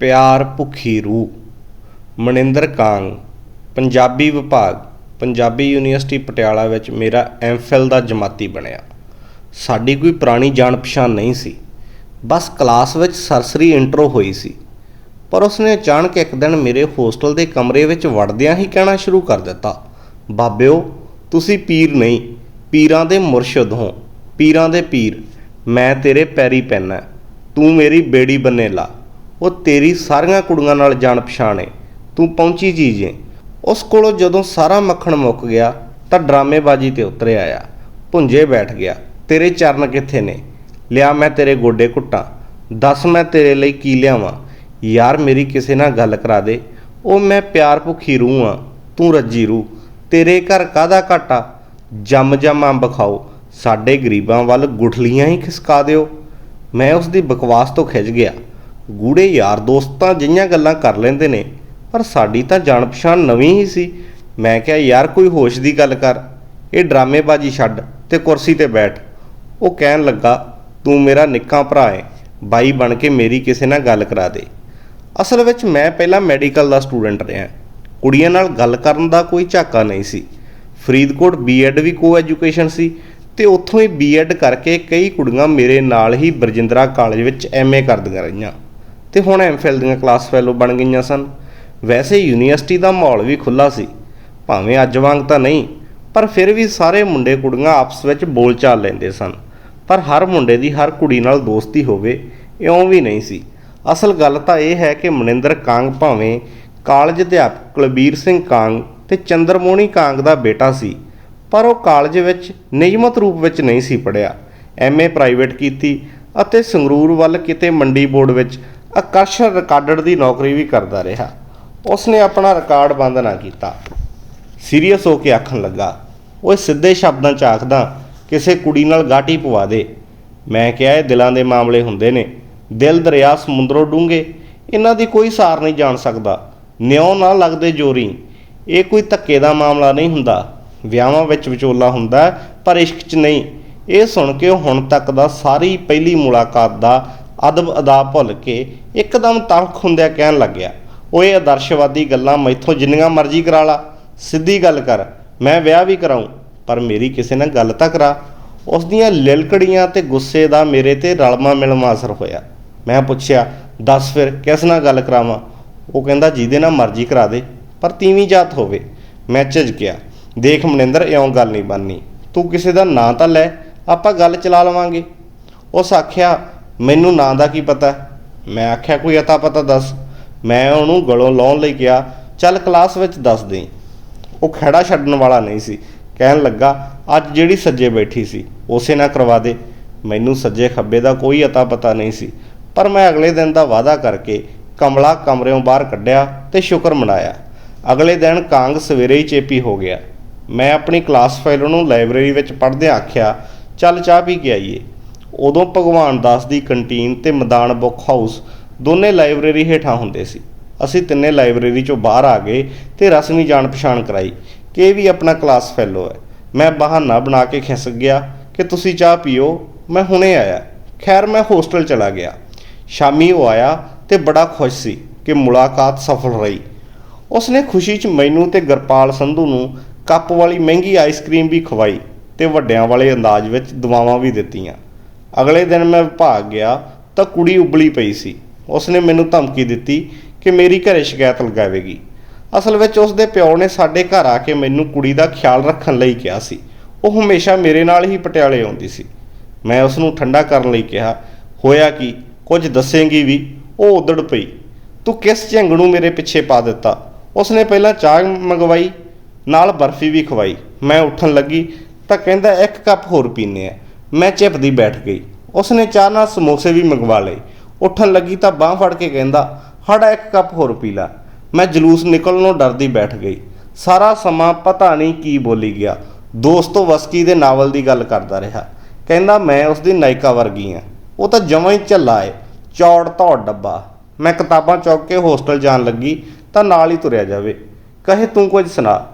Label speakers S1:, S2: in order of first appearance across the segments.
S1: ਪਿਆਰ ਭੁੱਖੀ ਰੂਹ, ਮਨਿੰਦਰ ਕਾਂਗ, ਪੰਜਾਬੀ ਵਿਭਾਗ, ਪੰਜਾਬੀ ਯੂਨੀਵਰਸਿਟੀ ਪਟਿਆਲਾ ਵਿੱਚ ਮੇਰਾ ਐਮਫਿਲ ਦਾ ਜਮਾਤੀ ਬਣਿਆ। ਸਾਡੀ ਕੋਈ ਪੁਰਾਣੀ ਜਾਣ ਪਛਾਣ ਨਹੀਂ ਸੀ। ਬਸ ਕਲਾਸ ਵਿੱਚ ਸਰਸਰੀ ਇੰਟਰੋ ਹੋਈ ਸੀ। ਪਰ ਉਸਨੇ ਅਚਾਨਕ ਇੱਕ ਦਿਨ ਮੇਰੇ ਹੋਸਟਲ ਦੇ ਕਮਰੇ ਵਿੱਚ ਵੜਦਿਆਂ ਹੀ ਕਹਿਣਾ ਸ਼ੁਰੂ ਕਰ ਦਿੱਤਾ, ਬਾਬਿਓ, ਤੁਸੀਂ ਪੀਰ ਨਹੀਂ, ਪੀਰਾਂ ਦੇ ਮੁਰਸ਼ਿਦ ਹੋ, ਪੀਰਾਂ ਦੇ ਪੀਰ, ਮੈਂ ਤੇਰੇ ਪੈਰੀ ਪੈਣਾ ਤੂੰ ਮੇਰੀ ਬੇੜੀ ਬੰਨੇ ਲਾ। ਉਹ ਤੇਰੀ ਸਾਰੀਆਂ ਕੁੜੀਆਂ ਨਾਲ ਜਾਣ ਪਛਾਣ। ਏ ਤੂੰ ਪਹੁੰਚੀ ਚੀਜ਼ ਏ ਉਸ ਕੋਲੋਂ ਜਦੋਂ ਸਾਰਾ ਮੱਖਣ ਮੁੱਕ ਗਿਆ, ਤਾਂ ਡਰਾਮੇਬਾਜ਼ੀ ਤੇ ਉਤਰ ਆਇਆ। ਭੁੰਜੇ ਬੈਠ ਗਿਆ। ਤੇਰੇ ਚਰਨ ਕਿੱਥੇ ਨੇ? ਲਿਆ ਮੈਂ ਤੇਰੇ ਗੋਡੇ ਘੁੱਟਾਂ। ਦੱਸ ਮੈਂ ਤੇਰੇ ਲਈ ਕੀ ਲਿਆਵਾਂ? ਯਾਰ ਮੇਰੀ ਕਿਸੇ ਨਾਲ ਗੱਲ ਕਰਾ ਦੇ। ਉਹ ਮੈਂ ਪਿਆਰ ਭੁੱਖੀ ਰੂਹ ਆ। ਤੂੰ ਰੱਜੀ ਰੂਹ। ਤੇਰੇ ਘਰ ਕਾਦਾ ਘਾਟਾ? ਜੰਮ ਜੰਮ ਅੰਬ ਖਾਓ। ਸਾਡੇ ਗਰੀਬਾਂ ਵੱਲ ਗੁਠਲੀਆਂ ਹੀ ਖਿਸਕਾ ਦਿਓ। ਮੈਂ ਉਸ ਦੀ ਬਕਵਾਸ ਤੋਂ ਖਿੱਚ ਗਿਆ। ਗੂੜੇ ਯਾਰ ਦੋਸਤਾਂ ਜਿਹੀਆਂ ਗੱਲਾਂ ਕਰ ਲੈਂਦੇ ਨੇ, ਪਰ ਸਾਡੀ ਤਾਂ ਜਾਣ ਪਛਾਣ ਨਵੀਂ ਹੀ ਸੀ। ਮੈਂ ਕਿਹਾ, ਯਾਰ, ਕੋਈ ਹੋਸ਼ ਦੀ ਗੱਲ ਕਰ। ਇਹ ਡਰਾਮੇਬਾਜ਼ੀ ਛੱਡ ਤੇ ਕੁਰਸੀ ਤੇ ਬੈਠ। ਉਹ ਕਹਿਣ ਲੱਗਾ, ਤੂੰ ਮੇਰਾ ਨਿੱਕਾ ਭਰਾ ਹੈ ਬਾਈ ਬਣ ਕੇ ਮੇਰੀ ਕਿਸੇ ਨਾਲ ਗੱਲ ਕਰਾ ਦੇ। ਅਸਲ ਵਿੱਚ ਮੈਂ ਪਹਿਲਾਂ ਮੈਡੀਕਲ ਦਾ ਸਟੂਡੈਂਟ ਰਿਹਾ। ਕੁੜੀਆਂ ਨਾਲ ਗੱਲ ਕਰਨ ਦਾ ਕੋਈ ਝਾਕਾ ਨਹੀਂ ਸੀ। ਫਰੀਦਕੋਟ ਬੀਐਡ ਵੀ ਕੋ ਐਜੂਕੇਸ਼ਨ ਸੀ ਤੇ ਉੱਥੋਂ ਹੀ ਬੀਐਡ ਕਰਕੇ ਕਈ ਕੁੜੀਆਂ ਮੇਰੇ ਨਾਲ ਹੀ ਬਰਜਿੰਦਰਾ ਕਾਲਜ ਵਿੱਚ ਐਮਏ ਕਰਦੀਆਂ ਰਹੀਆਂ। ਤੇ ਹੁਣ ਐਮਫਿਲ ਦੀਆਂ ਕਲਾਸ ਫੈਲੋ ਬਣ ਗਈਆਂ ਸਨ। ਵੈਸੇ ਯੂਨੀਵਰਸਿਟੀ ਦਾ ਮਾਹੌਲ ਵੀ ਖੁੱਲਾ ਸੀ। ਭਾਵੇਂ ਅੱਜ ਵਾਂਗ ਤਾਂ ਨਹੀਂ, ਪਰ ਫਿਰ ਵੀ ਸਾਰੇ ਮੁੰਡੇ ਕੁੜੀਆਂ ਆਪਸ ਵਿੱਚ ਬੋਲਚਾਲ ਲੈਂਦੇ ਸਨ। ਪਰ ਹਰ ਮੁੰਡੇ ਦੀ ਹਰ ਕੁੜੀ ਨਾਲ ਦੋਸਤੀ ਹੋਵੇ, ਇਉਂ ਵੀ ਨਹੀਂ ਸੀ। ਅਸਲ ਗੱਲ ਤਾਂ ਇਹ ਹੈ ਕਿ ਮਨਿੰਦਰ ਕਾਂਗ ਭਾਵੇਂ ਕਾਲਜ ਅਧਿਆਪਕ ਕੁਲਬੀਰ ਸਿੰਘ ਕਾਂਗ ਤੇ ਚੰਦਰਮੋਹਣੀ ਕਾਂਗ ਦਾ ਬੇਟਾ ਸੀ, ਪਰ ਉਹ ਕਾਲਜ ਵਿੱਚ ਨਿਯਮਤ ਰੂਪ ਵਿੱਚ ਨਹੀਂ ਸੀ ਪੜਿਆ ਐਮਏ ਪ੍ਰਾਈਵੇਟ ਕੀਤੀ ਅਤੇ ਸੰਗਰੂਰ ਵੱਲ ਕਿਤੇ ਮੰਡੀ ਬੋਰਡ ਵਿੱਚ ਆਕਰਸ਼ਣ ਰਿਕਾਰਡਰ ਦੀ ਨੌਕਰੀ ਵੀ ਕਰਦਾ ਰਿਹਾ। ਉਸਨੇ ਆਪਣਾ ਰਿਕਾਰਡ ਬੰਦ ਨਾ ਕੀਤਾ। ਸੀਰੀਅਸ ਹੋ ਕੇ ਆਖਣ ਲੱਗਾ, ਓਏ, ਸਿੱਧੇ ਸ਼ਬਦਾਂ ਚ ਆਖਦਾ, ਕਿਸੇ ਕੁੜੀ ਨਾਲ ਗਾਟੀ ਪਵਾ ਦੇ। ਮੈਂ ਕਿਹਾ, ਇਹ ਦਿਲਾਂ ਦੇ ਮਾਮਲੇ ਹੁੰਦੇ ਨੇ। ਦਿਲ ਦਰਿਆ ਸਮੁੰਦਰੋਂ ਡੂੰਘੇ। ਇਹਨਾਂ ਦੀ ਕੋਈ ਸਾਰ ਨਹੀਂ ਜਾਣ ਸਕਦਾ। ਨਿਉ ਨਾ ਲੱਗਦੇ ਜੋਰੀ। ਇਹ ਕੋਈ ਧੱਕੇ ਦਾ ਮਾਮਲਾ ਨਹੀਂ ਹੁੰਦਾ। ਵਿਆਹਾਂ ਵਿੱਚ ਵਿਚੋਲਾ ਹੁੰਦਾ, ਪਰ ਇਸ਼ਕ 'ਚ ਨਹੀਂ। ਇਹ ਸੁਣ ਕੇ ਹੁਣ ਤੱਕ ਦਾ ਸਾਰੀ ਪਹਿਲੀ ਮੁਲਾਕਾਤ ਦਾ ਅਦਬ ਅਦਾ ਭੁੱਲ ਕੇ ਇੱਕਦਮ ਤਲਖ ਹੁੰਦਿਆਂ ਕਹਿਣ ਲੱਗਿਆ, ਓਏ ਆਦਰਸ਼ਵਾਦੀ ਗੱਲਾਂ ਮੈਥੋਂ ਜਿੰਨੀਆਂ ਮਰਜ਼ੀ ਕਰਾ ਲਾ, ਸਿੱਧੀ ਗੱਲ ਕਰ, ਮੈਂ ਵਿਆਹ ਵੀ ਕਰਾਉਂ ਪਰ ਮੇਰੀ ਕਿਸੇ ਨਾਲ ਗੱਲ ਤਾਂ ਕਰਾ। ਉਸ ਦੀਆਂ ਲਿਲਕੜੀਆਂ ਤੇ ਗੁੱਸੇ ਦਾ ਮੇਰੇ ਤੇ ਰਲਮਾ ਮਿਲਮਾ ਅਸਰ ਹੋਇਆ। ਮੈਂ ਪੁੱਛਿਆ, ਦੱਸ ਫਿਰ, ਕਿਸ ਨਾਲ ਗੱਲ ਕਰਾਵਾਂ? ਉਹ ਕਹਿੰਦਾ, ਜਿਹਦੇ ਨਾਲ ਮਰਜ਼ੀ ਕਰਾ ਦੇ, ਪਰ ਤੀਵੀਂ ਜਾਤ ਹੋਵੇ। ਮੈਂ ਝਿਜਕਿਆ, ਦੇਖ ਮਨਿੰਦਰ, ਇਉਂ ਗੱਲ ਨਹੀਂ ਬਣਨੀ। ਤੂੰ ਕਿਸੇ ਦਾ ਨਾਂ ਤਾਂ ਲੈ, ਆਪਾਂ ਗੱਲ ਚਲਾ ਲਵਾਂਗੇ। ਉਸ ਆਖਿਆ ਮੈਨੂੰ ਨਾਂ ਦਾ ਕੀ ਪਤਾ? ਮੈਂ ਆਖਿਆ, ਕੋਈ ਅਤਾ ਪਤਾ ਦੱਸ। ਮੈਂ ਉਹਨੂੰ ਗਲੋਂ ਲਾਉਣ ਲਈ ਕਿਹਾ, ਚੱਲ ਕਲਾਸ ਵਿੱਚ ਦੱਸ ਦੇ ਉਹ ਖੜਾ ਛੱਡਣ ਵਾਲਾ ਨਹੀਂ ਸੀ। ਕਹਿਣ ਲੱਗਾ, ਅੱਜ ਜਿਹੜੀ ਸੱਜੇ ਬੈਠੀ ਸੀ, ਉਸੇ ਨਾਲ ਕਰਵਾ ਦੇ। ਮੈਨੂੰ ਸੱਜੇ ਖੱਬੇ ਦਾ ਕੋਈ ਅਤਾ ਪਤਾ ਨਹੀਂ ਸੀ, ਪਰ ਮੈਂ ਅਗਲੇ ਦਿਨ ਦਾ ਵਾਅਦਾ ਕਰਕੇ ਕਮਲਾ ਕਮਰਿਓਂ ਬਾਹਰ ਕੱਢਿਆ ਤੇ ਸ਼ੁਕਰ ਮਨਾਇਆ। ਅਗਲੇ ਦਿਨ ਕਾਂਗ ਸਵੇਰੇ ਹੀ ਚੇਪੀ ਹੋ ਗਿਆ। ਮੈਂ ਆਪਣੀ ਕਲਾਸ ਫਾਈਲ ਨੂੰ ਲਾਇਬ੍ਰੇਰੀ ਵਿੱਚ ਪੜ੍ਹਦਿਆਂ ਆਖਿਆ, ਚੱਲ ਚਾਹ ਪੀ ਕੇ ਆਈਏ। ਉਦੋਂ ਭਗਵਾਨ ਦਾਸ ਦੀ ਕੰਟੀਨ ਤੇ ਮੈਦਾਨ ਬੁੱਕ ਹਾਊਸ ਦੋਨੇ ਲਾਇਬ੍ਰੇਰੀ ਹੇਠਾਂ ਹੁੰਦੇ ਸੀ। ਅਸੀਂ ਤਿੰਨੇ ਲਾਇਬ੍ਰੇਰੀ ਚੋਂ ਬਾਹਰ ਆ ਗਏ ਤੇ ਰਸਮੀ ਜਾਣ ਪਛਾਣ ਕਰਾਈ ਕਿ ਇਹ ਵੀ ਆਪਣਾ ਕਲਾਸ ਫੈਲੋ ਹੈ। ਮੈਂ ਬਹਾਨਾ ਬਣਾ ਕੇ ਖਿਸਕ ਗਿਆ ਕਿ ਤੁਸੀਂ ਚਾਹ ਪੀਓ, ਮੈਂ ਹੁਣੇ ਆਇਆ। ਖੈਰ, ਮੈਂ ਹੋਸਟਲ ਚਲਾ ਗਿਆ। ਸ਼ਾਮੀ ਉਹ ਆਇਆ ਤੇ ਬੜਾ ਖੁਸ਼ ਸੀ ਕਿ ਮੁਲਾਕਾਤ ਸਫਲ ਰਹੀ। ਉਸਨੇ ਖੁਸ਼ੀ 'ਚ ਮੈਨੂੰ ਤੇ ਗਰਪਾਲ ਸੰਧੂ ਨੂੰ ਕੱਪ ਵਾਲੀ ਮਹਿੰਗੀ ਆਈਸਕ੍ਰੀਮ ਵੀ ਖਵਾਈ ਤੇ ਵੱਡਿਆਂ ਵਾਲੇ ਅੰਦਾਜ਼ ਵਿੱਚ ਦੁਆਵਾਂ ਵੀ ਦਿੱਤੀਆਂ। ਅਗਲੇ ਦਿਨ ਮੈਂ ਵਿਭਾਗ ਗਿਆ ਤਾਂ ਕੁੜੀ ਉਬਲੀ ਪਈ ਸੀ। ਉਸਨੇ ਮੈਨੂੰ ਧਮਕੀ ਦਿੱਤੀ ਕਿ ਮੇਰੀ ਘਰੇ ਸ਼ਿਕਾਇਤ ਲਗਾਵੇਗੀ। ਅਸਲ ਵਿੱਚ ਉਸਦੇ ਪਿਓ ਨੇ ਸਾਡੇ ਘਰ ਆ ਕੇ ਮੈਨੂੰ ਕੁੜੀ ਦਾ ਖਿਆਲ ਰੱਖਣ ਲਈ ਕਿਹਾ ਸੀ। ਉਹ ਹਮੇਸ਼ਾ ਮੇਰੇ ਨਾਲ ਹੀ ਪਟਿਆਲੇ ਆਉਂਦੀ ਸੀ। ਮੈਂ ਉਸ ਨੂੰ ਠੰਡਾ ਕਰਨ ਲਈ ਕਿਹਾ, ਹੋਇਆ ਕਿ? ਕੁਝ ਦੱਸੇਂਗੀ ਵੀ? ਉਹ ਉਦੜ ਪਈ। ਤੂੰ ਕਿਸ ਝੰਗ ਨੂੰ ਮੇਰੇ ਪਿੱਛੇ ਪਾ ਦਿੱਤਾ? ਉਸਨੇ ਪਹਿਲਾਂ ਚਾਹ ਮੰਗਵਾਈ, ਨਾਲ ਬਰਫੀ ਵੀ ਖਵਾਈ। ਮੈਂ ਉੱਠਣ ਲੱਗੀ ਤਾਂ ਕਹਿੰਦਾ, ਇੱਕ ਕੱਪ ਹੋਰ ਪੀਨੇ ਆ ਮੈਂ ਚਿਪਦੀ ਬੈਠ ਗਈ। ਉਸਨੇ ਚਾਹ ਨਾਲ ਸਮੋਸੇ ਵੀ ਮੰਗਵਾ ਲਏ। ਉੱਠਣ ਲੱਗੀ ਤਾਂ ਬਾਹ ਫੜ ਕੇ ਕਹਿੰਦਾ, ਹੜਾ ਇੱਕ ਕੱਪ ਹੋਰ ਪੀ ਲਾ। ਮੈਂ ਜਲੂਸ ਨਿਕਲਣ ਨੂੰ ਡਰਦੀ ਬੈਠ ਗਈ। ਸਾਰਾ ਸਮਾਂ ਪਤਾ ਨਹੀਂ ਕੀ ਬੋਲੀ ਗਿਆ। ਦੋਸਤੋ ਵਸਕੀ ਦੇ ਨਾਵਲ ਦੀ ਗੱਲ ਕਰਦਾ ਰਿਹਾ। ਕਹਿੰਦਾ, ਮੈਂ ਉਸ ਦੀ ਨਾਇਕਾ ਵਰਗੀ ਆ। ਉਹ ਤਾਂ ਜਮਾਂ ਹੀ ਝੱਲਾ ਏ। ਚੌੜ ਧੌੜ ਡੱਬਾ। ਮੈਂ ਕਿਤਾਬਾਂ ਚੁੱਕ ਕੇ ਹੋਸਟਲ ਜਾਣ ਲੱਗੀ ਤਾਂ ਨਾਲ ਹੀ ਤੁਰਿਆ ਜਾਵੇ। ਕਹੇ, ਤੂੰ ਕੁਝ ਸੁਣਾ।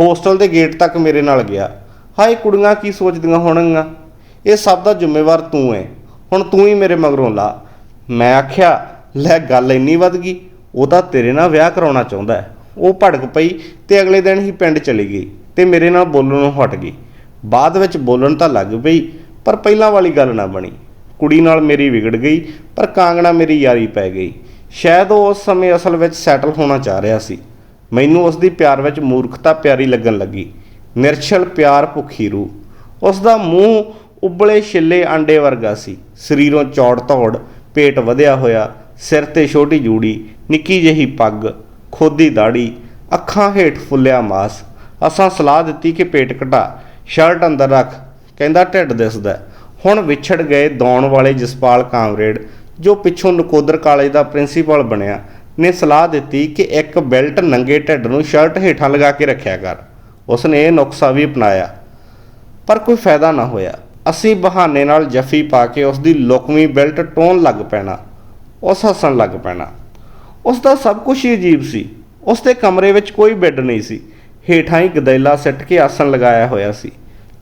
S1: ਹੋਸਟਲ ਦੇ ਗੇਟ ਤੱਕ ਮੇਰੇ ਨਾਲ ਗਿਆ। ਹਾਏ, ਕੁੜੀਆਂ ਕੀ ਸੋਚਦੀਆਂ ਹੋਣਗੀਆਂ? ਇਹ ਸਭ ਦਾ ਜ਼ਿੰਮੇਵਾਰ ਤੂੰ ਹੈ ਹੁਣ ਤੂੰ ਹੀ ਮੇਰੇ ਮਗਰੋਂ ਲਾ। ਮੈਂ ਆਖਿਆ, ਲੈ ਗੱਲ ਇੰਨੀ ਵੱਧ ਗਈ ਉਹ ਤਾਂ ਤੇਰੇ ਨਾਲ ਵਿਆਹ ਕਰਾਉਣਾ ਚਾਹੁੰਦਾ ਹੈ। ਉਹ ਭੜਕ ਪਈ ਤੇ ਅਗਲੇ ਦਿਨ ਹੀ ਪਿੰਡ ਚਲੀ ਗਈ ਤੇ ਮੇਰੇ ਨਾਲ ਬੋਲਣ ਹਟ ਗਈ। ਬਾਅਦ ਵਿੱਚ ਬੋਲਣ ਤਾਂ ਲੱਗ ਪਈ, ਪਰ ਪਹਿਲਾਂ ਵਾਲੀ ਗੱਲ ਨਾ ਬਣੀ। ਕੁੜੀ ਨਾਲ ਮੇਰੀ ਵਿਗੜ ਗਈ, ਪਰ ਕਾਂਗਣਾ ਮੇਰੀ ਯਾਰੀ ਪੈ ਗਈ। ਸ਼ਾਇਦ ਉਹ ਉਸ ਸਮੇਂ ਅਸਲ ਵਿੱਚ ਸੈਟਲ ਹੋਣਾ ਚਾਹ ਰਿਹਾ ਸੀ। ਮੈਨੂੰ ਉਸ ਦੀ ਪਿਆਰ ਵਿੱਚ ਮੂਰਖਤਾ ਪਿਆਰੀ ਲੱਗਣ ਲੱਗੀ। ਨਿਰਛਲ ਪਿਆਰ ਭੁੱਖੀ ਰੂਹ। ਉਸ ਦਾ ਮੂੰਹ ਉਬਲੇ ਛਿੱਲੇ ਆਂਡੇ ਵਰਗਾ ਸੀ। ਸਰੀਰੋਂ ਚੌੜ ਧੌੜ, ਪੇਟ ਵਧਿਆ ਹੋਇਆ, ਸਿਰ ਤੇ ਛੋਟੀ ਜੂੜੀ, ਨਿੱਕੀ ਜਿਹੀ ਪੱਗ, ਖੋਦੀ ਦਾੜੀ, ਅੱਖਾਂ ਹੇਠ ਫੁੱਲਿਆ ਮਾਸ। ਅਸਾਂ ਸਲਾਹ ਦਿੱਤੀ ਕਿ ਪੇਟ ਘਟਾ ਸ਼ਰਟ ਅੰਦਰ ਰੱਖ, ਕਹਿੰਦਾ ਢਿੱਡ ਦਿਸਦਾ ਹੁਣ ਵਿਛੜ ਗਏ ਦੌਣ ਵਾਲੇ ਜਸਪਾਲ ਕਾਮਰੇਡ, ਜੋ ਪਿੱਛੋਂ ਨਕੋਦਰ ਕਾਲਜ ਦਾ ਪ੍ਰਿੰਸੀਪਲ ਬਣਿਆ, ਨੇ ਸਲਾਹ ਦਿੱਤੀ ਕਿ ਇੱਕ ਬੈਲਟ ਨੰਗੇ ਢਿੱਡ ਨੂੰ ਸ਼ਰਟ ਹੇਠਾਂ ਲਗਾ ਕੇ ਰੱਖਿਆ ਕਰ। ਉਸ ਨੇ ਇਹ ਨੁਕਸਾ ਵੀ ਅਪਣਾਇਆ। ਪਰ ਕੋਈ ਫਾਇਦਾ ਨਾ ਹੋਇਆ। ਅਸੀਂ ਬਹਾਨੇ ਨਾਲ ਜੱਫੀ ਪਾ ਕੇ ਉਸ ਦੀ ਲੁਕਵੀਂ ਬੈਲਟ ਟੋਣ ਲੱਗ ਪੈਣਾ, ਉਸ ਹੱਸਣ ਲੱਗ ਪੈਣਾ। ਉਸ ਦਾ ਸਭ ਕੁਝ ਹੀ ਅਜੀਬ ਸੀ। ਉਸ ਦੇ ਕਮਰੇ ਵਿੱਚ ਕੋਈ ਬੈੱਡ ਨਹੀਂ ਸੀ। ਹੇਠਾਂ ਹੀ ਗਦੈਲਾ ਸਿੱਟ ਕੇ ਆਸਣ ਲਗਾਇਆ ਹੋਇਆ ਸੀ।